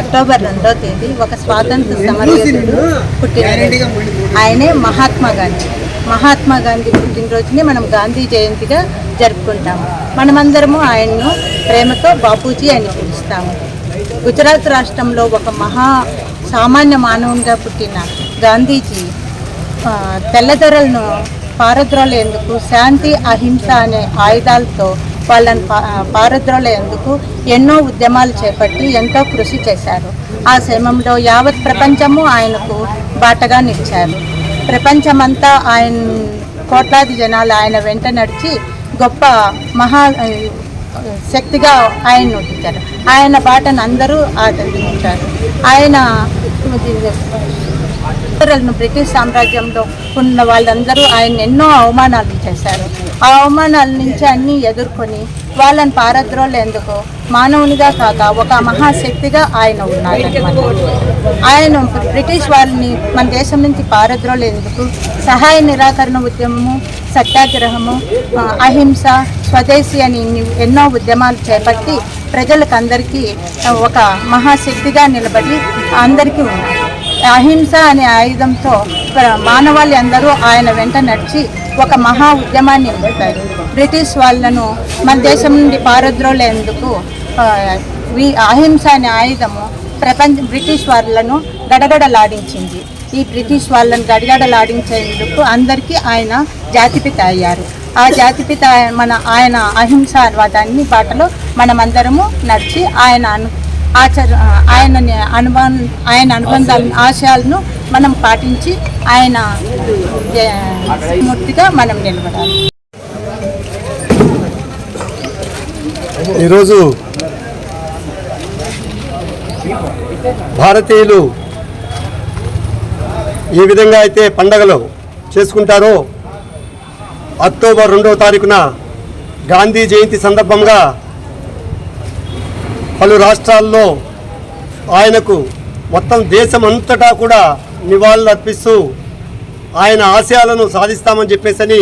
October రెండో తేదీ ఒక స్వాతంత్ర సమరయోధుడు పుట్టినరోజు. ఆయనే మహాత్మా గాంధీ. మహాత్మా గాంధీ పుట్టినరోజుని మనం గాంధీ జయంతిగా జరుపుకుంటాము. మనమందరము ఆయన్ను ప్రేమతో బాపూజీ అని పిలుస్తాము. గుజరాత్ రాష్ట్రంలో ఒక మహా సామాన్య మానవునిగా పుట్టిన గాంధీజీ తెల్లదొరలను పారద్రోలేందుకు శాంతి అహింస అనే ఆయుధాలతో వాళ్ళని పా పారద్రోలేందుకు ఎన్నో ఉద్యమాలు చేపట్టి ఎంతో కృషి చేశారు. ఆ సమయంలో యావత్ ప్రపంచము ఆయనకు బాటగా నిలిచారు. ప్రపంచమంతా ఆయన కోట్లాది జనాలు ఆయన వెంట నడిచి గొప్ప మహా శక్తిగా ఆయన నొట్టించారు ఆయన బాటను అందరూ ఆదరించారు. ఆయన ఇతరులను బ్రిటిష్ సామ్రాజ్యంలో ఉన్న వాళ్ళందరూ ఆయన ఎన్నో అవమానాలు చేశారు. ఆ అవమానాల నుంచి అన్నీ ఎదుర్కొని వాళ్ళని పారద్రోలేందుకు మానవునిగా కాక ఒక మహాశక్తిగా ఆయన ఉన్నారు. ఆయన బ్రిటిష్ వాళ్ళని మన దేశం నుంచి పారద్రోలేందుకు సహాయ నిరాకరణ ఉద్యమము సత్యాగ్రహము అహింస స్వదేశీ అని ఎన్నో ఉద్యమాలు చేపట్టి ప్రజలకు అందరికీ ఒక మహాశక్తిగా నిలబడి అందరికీ ఉన్నారు. అహింస అనే ఆయుధంతో మానవాళి అందరూ ఆయన వెంట నడిచి ఒక మహా ఉద్యమాన్ని నింపారు బ్రిటిష్ వాళ్ళను మన దేశం నుండి పారద్రోలేందుకు వీ- అహింస అనే ఆయుధము ప్రపంచ బ్రిటిష్ వాళ్ళను గడగడలాడించింది. ఈ బ్రిటిష్ వాళ్ళను గడగడలాడించేందుకు అందరికీ ఆయన జాతిపిత అయ్యారు. ఆ జాతిపిత మన ఆయన అహింసవాదాన్ని బాటలో మనమందరము నడిచి ఆయన అను ఆచర ఆయన అనుబంధ ఆయన అనుబంధాల ఆశయాలను మనం పాటించి ఆయన మూర్తిగా మనం నిలబడాలి. ఈరోజు భారతీయులు ఏ విధంగా అయితే పండగలు చేసుకుంటారో అక్టోబర్ రెండవ తారీఖున గాంధీ జయంతి సందర్భంగా పలు రాష్ట్రాల్లో ఆయనకు మొత్తం దేశం అంతటా కూడా నివాళులు అర్పిస్తూ ఆయన ఆశయాలను సాధిస్తామని చెప్పేసని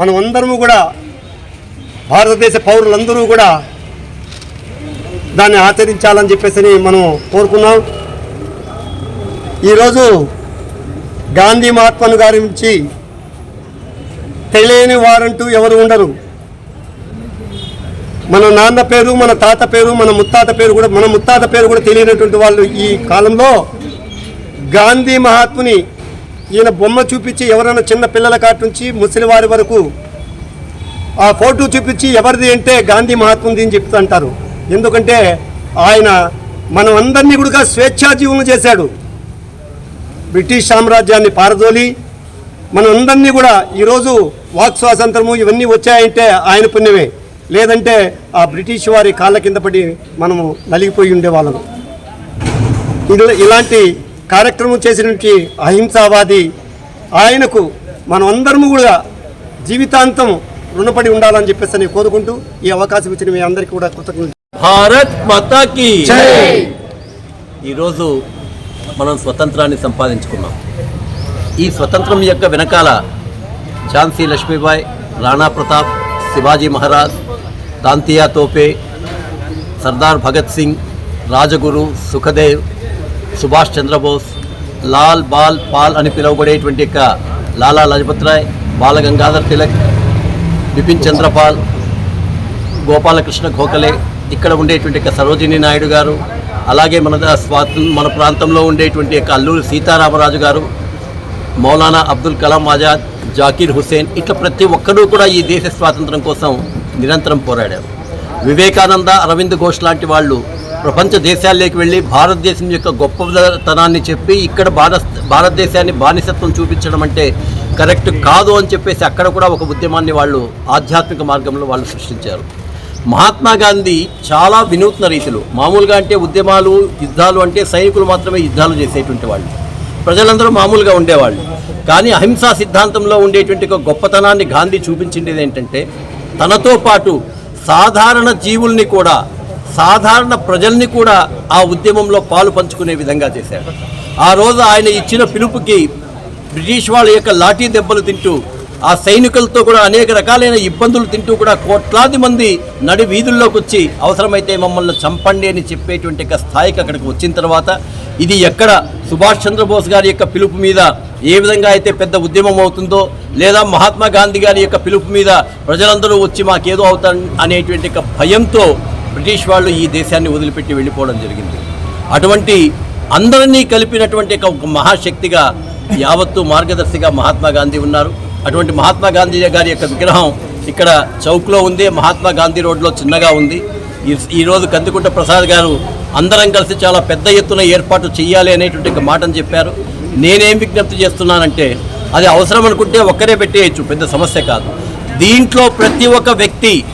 మనం అందరము కూడా భారతదేశ పౌరులందరూ కూడా దాన్ని ఆచరించాలని చెప్పేసి మనం కోరుకున్నాం. ఈరోజు గాంధీ మహాత్మను గారి నుంచి తెలియని వారంటూ ఎవరు ఉండరు. మన నాన్న పేరు మన తాత పేరు మన ముత్తాత పేరు కూడా మన ముత్తాత పేరు కూడా తెలియనటువంటి వాళ్ళు ఈ కాలంలో గాంధీ మహాత్ముని ఈయన బొమ్మ చూపించి ఎవరైనా చిన్న పిల్లల కాటి నుంచి ముసలివారి వరకు ఆ ఫోటో చూపించి ఎవరిది అంటే గాంధీ మహాత్ముది అని చెప్తుంటారు ఎందుకంటే ఆయన మనం అందరినీ కూడా స్వేచ్ఛా చేశాడు. బ్రిటిష్ సామ్రాజ్యాన్ని పారదోలి మనం అందరినీ కూడా ఈరోజు వాక్ స్వాతంత్రము ఇవన్నీ వచ్చాయంటే ఆయన పుణ్యమే. లేదంటే ఆ బ్రిటిష్ వారి కాళ్ళ కింద పడి మనము నలిగిపోయి ఉండేవాళ్ళం. ఇలా ఇలాంటి కార్యక్రమం చేసినటువంటి అహింసావాది ఆయనకు మనం అందరము కూడా జీవితాంతం రుణపడి ఉండాలని చెప్పేసి నేను కోరుకుంటూ ఈ అవకాశం ఇచ్చిన మీ అందరికీ కూడా కృతజ్ఞతలు. భారత్ మాతాకి ఈరోజు మనం స్వతంత్రాన్ని సంపాదించుకున్నాం. ఈ స్వతంత్రం యొక్క వెనకాల ఝాన్సీ లక్ష్మీబాయి రాణా ప్రతాప్ శివాజీ మహారాజ్ తాంతియా తోపే సర్దార్ భగత్ సింగ్ రాజగురు సుఖదేవ్ సుభాష్ చంద్రబోస్ లాల్ బాల్ పాల్ అని పిలువబడేటువంటి యొక్క లాలా లజపత్ రాయ్ బాల గంగాధర్ తిలక్ బిపిన్ చంద్రపాల్ గోపాలకృష్ణ గోఖలే ఇక్కడ ఉండేటువంటి యొక్క సరోజిని నాయుడు గారు అలాగే మన ద- స్వాతం మన ప్రాంతంలో ఉండేటువంటి యొక్క అల్లూరి సీతారామరాజు గారు మౌలానా అబ్దుల్ కలాం ఆజాద్ జాకీర్ హుసేన్ ఇట్లా ప్రతి ఒక్కరూ కూడా ఈ దేశ స్వాతంత్రం కోసం నిరంతరం పోరాడారు. వివేకానంద అరవింద్ ఘోష్ లాంటి వాళ్ళు ప్రపంచ దేశాల్లోకి వెళ్ళి భారతదేశం యొక్క గొప్పతనాన్ని చెప్పి ఇక్కడ భారత భారతదేశాన్ని బానిసత్వం చూపించడం అంటే కరెక్ట్ కాదు అని చెప్పేసి అక్కడ కూడా ఒక ఉద్యమాన్ని వాళ్ళు ఆధ్యాత్మిక మార్గంలో వాళ్ళు సృష్టించారు. మహాత్మా గాంధీ చాలా వినూత్న రీతిలో మామూలుగా అంటే ఉద్యమాలు యుద్ధాలు అంటే సైనికులు మాత్రమే యుద్ధాలు చేసేటువంటి వాళ్ళు. ప్రజలందరూ మామూలుగా ఉండేవాళ్ళు. కానీ అహింసా సిద్ధాంతంలో ఉండేటువంటి ఒక గొప్పతనాన్ని గాంధీ చూపించింది ఏంటంటే తనతో పాటు సాధారణ జీవుల్ని కూడా సాధారణ ప్రజల్ని కూడా ఆ ఉద్యమంలో పాలు పంచుకునే విధంగా చేశారు. ఆ రోజు ఆయన ఇచ్చిన పిలుపుకి బ్రిటిష్ వాళ్ళ యొక్క లాఠీ దెబ్బలు తింటూ ఆ సైనికులతో కూడా అనేక రకాలైన ఇబ్బందులు తింటూ కూడా కోట్లాది మంది నడి వీధుల్లోకి వచ్చి అవసరమైతే మమ్మల్ని చంపండి అని చెప్పేటువంటి స్థాయికి అక్కడికి వచ్చిన తర్వాత ఇది ఎక్కడ సుభాష్ చంద్రబోస్ గారి యొక్క పిలుపు మీద ఏ విధంగా అయితే పెద్ద ఉద్యమం అవుతుందో లేదా మహాత్మా గాంధీ గారి యొక్క పిలుపు మీద ప్రజలందరూ వచ్చి మాకేదో అవుతారు అనేటువంటి ఒక భయంతో బ్రిటిష్ వాళ్ళు ఈ దేశాన్ని వదిలిపెట్టి వెళ్ళిపోవడం జరిగింది. అటువంటి అందరినీ కలిపినటువంటి ఒక మహాశక్తిగా యావత్తు మార్గదర్శిగా మహాత్మా గాంధీ ఉన్నారు. అటువంటి మహాత్మా గాంధీ గారి యొక్క విగ్రహం ఇక్కడ చౌక్లో ఉంది. మహాత్మా గాంధీ రోడ్లో చిన్నగా ఉంది. ఈరోజు కందికుంట ప్రసాద్ గారు అందరం కలిసి చాలా పెద్ద ఎత్తున ఏర్పాటు చేయాలి అనేటువంటి ఒక మాటను చెప్పారు. నేనేం విజ్ఞప్తి చేస్తున్నానంటే అది అవసరం అనుకుంటే ఒక్కరే పెట్టేయచ్చు పెద్ద సమస్య కాదు. దీంట్లో ప్రతి ఒక్క వ్యక్తి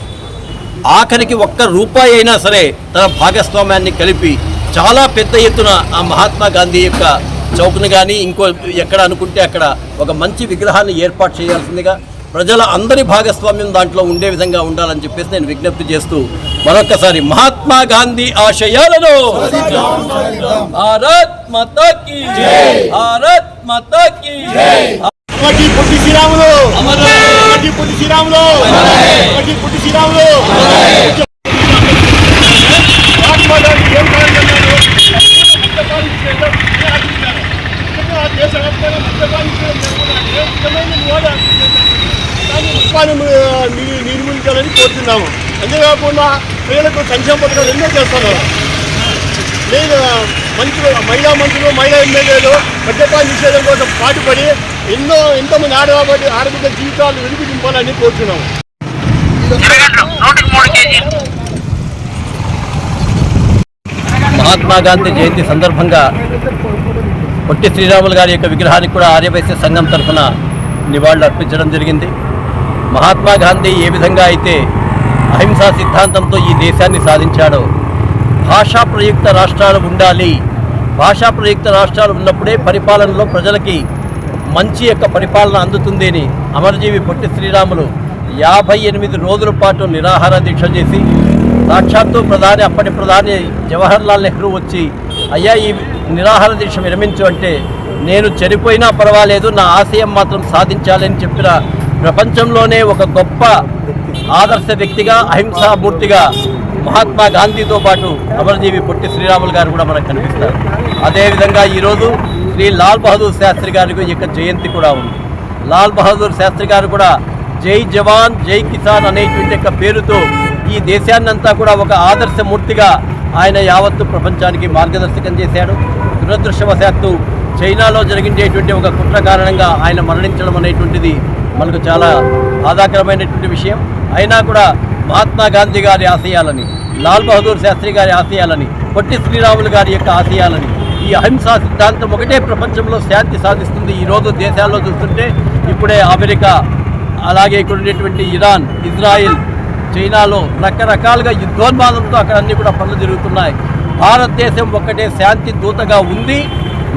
ఆఖరికి ఒక్క రూపాయి అయినా సరే తన భాగస్వామ్యాన్ని కలిపి చాలా పెద్ద ఎత్తున ఆ మహాత్మా గాంధీ యొక్క చౌక్ను కానీ ఇంకో ఎక్కడ అనుకుంటే అక్కడ ఒక మంచి విగ్రహాన్ని ఏర్పాటు చేయాల్సిందిగా ప్రజల అందరి భాగస్వామ్యం దాంట్లో ఉండే విధంగా ఉండాలని చెప్పేసి నేను విజ్ఞప్తి చేస్తూ మరొకసారి మహాత్మా గాంధీ ఆశయాలను. భారత్ మాతాకి భారత్ మాతాకి ఒకటి పొట్టి శ్రీరాములు. పొట్టి శ్రీరాములు. పొట్టి శ్రీరాములు. అంతేకాకుండా ప్రజలకు సంక్షేమ పథకాలు ఎన్నో చేస్తున్నారు నేను మంత్రులు మహిళా మంత్రులు మహిళా ఎమ్మెల్యేలు మద్యపాన నిషేధం కోసం పాటుపడి ఎన్నో ఎంతోమంది ఆడవాడి ఆడబిడ్డ జీవితాలు వెలుగు దింపాలని కోరుతున్నాము మహాత్మా గాంధీ జయంతి సందర్భంగా పొట్టి శ్రీరాములు గారి యొక్క విగ్రహానికి కూడా ఆర్యవైశ్య సంఘం తరఫున నివాళులు అర్పించడం జరిగింది. మహాత్మా గాంధీ ఏ విధంగా అయితే అహింసా సిద్ధాంతంతో ఈ దేశాన్ని సాధించాడు. భాషా ప్రయుక్త రాష్ట్రాలు ఉండాలి. భాషా ప్రయుక్త రాష్ట్రాలు ఉన్నప్పుడే పరిపాలనలో ప్రజలకి మంచి యొక్క పరిపాలన అందుతుంది అని అమరజీవి పొట్టి శ్రీరాములు యాభై ఎనిమిది రోజుల పాటు నిరాహార దీక్ష చేసి సాక్షాత్తు ప్రధాని అప్పటి ప్రధాని జవహర్లాల్ నెహ్రూ వచ్చి అయ్యా ఈ నిరాహార దీక్ష విరమించు అంటే నేను చనిపోయినా పర్వాలేదు నా ఆశయం మాత్రం సాధించాలని చెప్పిన ప్రపంచంలోనే ఒక గొప్ప ఆదర్శ వ్యక్తిగా అహింసామూర్తిగా మహాత్మా గాంధీతో పాటు అమరజీవి పొట్టి శ్రీరాములు గారు కూడా మనకు కనిపిస్తారు. అదేవిధంగా ఈరోజు శ్రీ లాల్ బహదూర్ శాస్త్రి గారికి యొక్క జయంతి కూడా ఉంది. లాల్ బహదూర్ శాస్త్రి గారు కూడా జై జవాన్ జై కిసాన్ అనేటువంటి యొక్క పేరుతో ఈ దేశాన్నంతా కూడా ఒక ఆదర్శమూర్తిగా ఆయన యావత్తు ప్రపంచానికి మార్గదర్శకం చేశాడు. దురదృష్టవశాత్తు చైనాలో జరిగించేటువంటి ఒక కుట్ర కారణంగా ఆయన మరణించడం అనేటువంటిది మనకు చాలా బాధాకరమైనటువంటి విషయం. అయినా కూడా మహాత్మా గాంధీ గారి ఆశయాలని లాల్ బహదూర్ శాస్త్రి గారి ఆశయాలని పొట్టి శ్రీరాములు గారి యొక్క ఆశయాలని ఈ అహింసా సిద్ధాంతం ఒకటే ప్రపంచంలో శాంతి సాధిస్తుంది ఈరోజు దేశాల్లో చూస్తుంటే ఇప్పుడే అమెరికా అలాగే ఇక్కడ ఉండేటువంటి ఇరాన్ ఇజ్రాయిల్ చైనాలో రకరకాలుగా యుద్ధోన్మాదంతో అక్కడ అన్ని కూడా పనులు జరుగుతున్నాయి. భారతదేశం ఒక్కటే శాంతి దూతగా ఉంది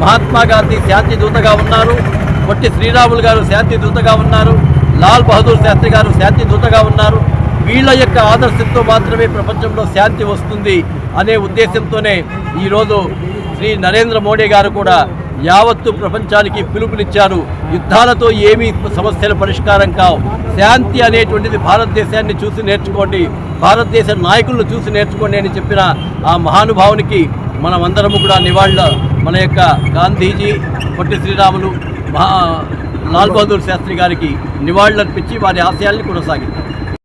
మహాత్మా గాంధీ శాంతి దూతగా ఉన్నారు పొట్టి శ్రీరాములు గారు శాంతి దూతగా ఉన్నారు లాల్ బహదూర్ శాస్త్రి గారు శాంతి దూతగా ఉన్నారు. వీళ్ళ యొక్క ఆదర్శంతో మాత్రమే ప్రపంచంలో శాంతి వస్తుంది అనే ఉద్దేశంతోనే ఈరోజు శ్రీ నరేంద్ర మోడీ గారు కూడా యావత్తు ప్రపంచానికి పిలుపునిచ్చారు. యుద్ధాలతో ఏమీ సమస్యల పరిష్కారం కావు. శాంతి అనేటువంటిది భారతదేశాన్ని చూసి నేర్చుకోండి. భారతదేశ నాయకులను చూసి నేర్చుకోండి అని చెప్పిన ఆ మహానుభావునికి మనమందరము కూడా నివాళుల మన యొక్క గాంధీజీ పొట్టి శ్రీరాములు మహా లాల్ బహదూర్ శాస్త్రి గారికి నివాళులర్పించి వారి ఆశయాల్ని కొనసాగిస్తారు